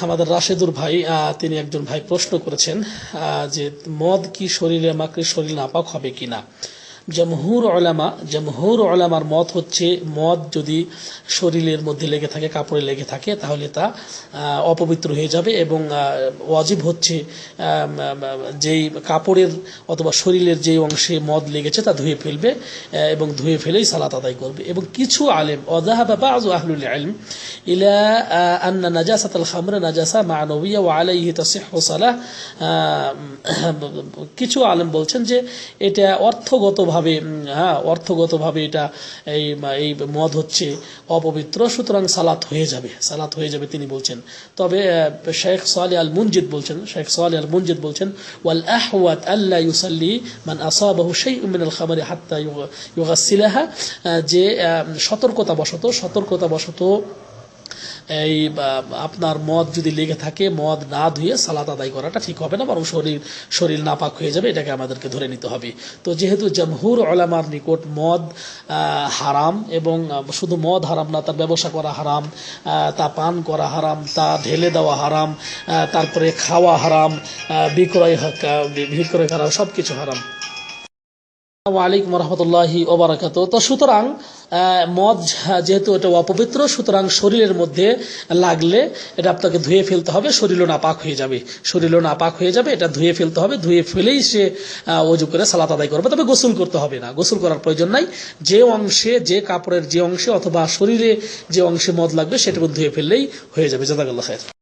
আমাদের রাশেদুর ভাই তিনি একজন ভাই প্রশ্ন করেছেন যে মদ কি শরীরে মাকড়ির শরীর নাপাক হবে কিনা? জমহুর ওলামা জমহুর ওলামার মত হচ্ছে মদ যদি শরীরের মধ্যে লেগে থাকে, কাপড়ে লেগে থাকে, তাহলে তা অপবিত্র হয়ে যাবে এবং ওয়াজিব হচ্ছে যেই কাপড়ের অথবা শরীরের যেই অংশে মদ লেগেছে তা ধুয়ে ফেলবে এবং ধুয়ে ফেলেই সালাত আদায় করবে। এবং কিছু আলেম, অজাহাবা বাজু আহলুল ইলম, ইলা আন্না নাজাসাত আল খামর নাজাসা মানবিয়া ওয়া আলাইহি তাসিহু সালাহ কিছু আলেম বলছেন যে এটা অর্থগতভাবে হ্যাঁ অর্থগতভাবে এটা এই এই মদ হচ্ছে অপবিত্র সুতরাং সালাত হয়ে যাবে সালাত হয়ে যাবে তিনি বলছেন। তবে শেখ সালে আল মুনজিদ বলছেন শেখ সালে আল মুনজিদ বলছেন ওয়াল আহওয়াত আল্লাহ ইউসাল্লি মান আসাবাহু শাইউম মিনাল খামারি হাত্তা ইউগাসসিলাহা আহ, যে সতর্কতা বশত সতর্কতা বশত এই আপনার মদ যদি লেগে থাকে, মদ না ধুয়ে সালাত আদায় করাটা ঠিক হবে না, বরং শরীর শরীর নাপাক হয়ে যাবে, এটাকে আমাদেরকে ধরে নিতে হবে। তো যেহেতু জমহুর ওলামার নিকট মদ হারাম, এবং শুধু মদ হারাম না, তার ব্যবসা করা হারাম তা পান করা হারাম, তা ঢেলে দেওয়া হারাম তারপরে খাওয়া হারাম বিক্রয় বিক্রয় হারাম সব কিছু হারাম। আলাইকুম রহমতুল্লাহি ওবরাকাত তো সুতরাং মদ যেহেতু এটা অপবিত্র, সুতরাং শরীরের মধ্যে লাগলে এটা আপনাকে ধুয়ে ফেলতে হবে, শরীরও নাপাক হয়ে যাবে। শরীরও নাপাক হয়ে যাবে, এটা ধুয়ে ফেলতে হবে, ধুয়ে ফেলেই সে অজু করে সালাত আদায় করবে। তবে গোসল করতে হবে না। গোসল করার প্রয়োজন নাই। যে অংশে, যে কাপড়ের যে অংশে অথবা শরীরে যে অংশে মদ লাগবে, সেটুকু ধুয়ে ফেললেই হয়ে যাবে। জাজাকাল্লাহ খায়ের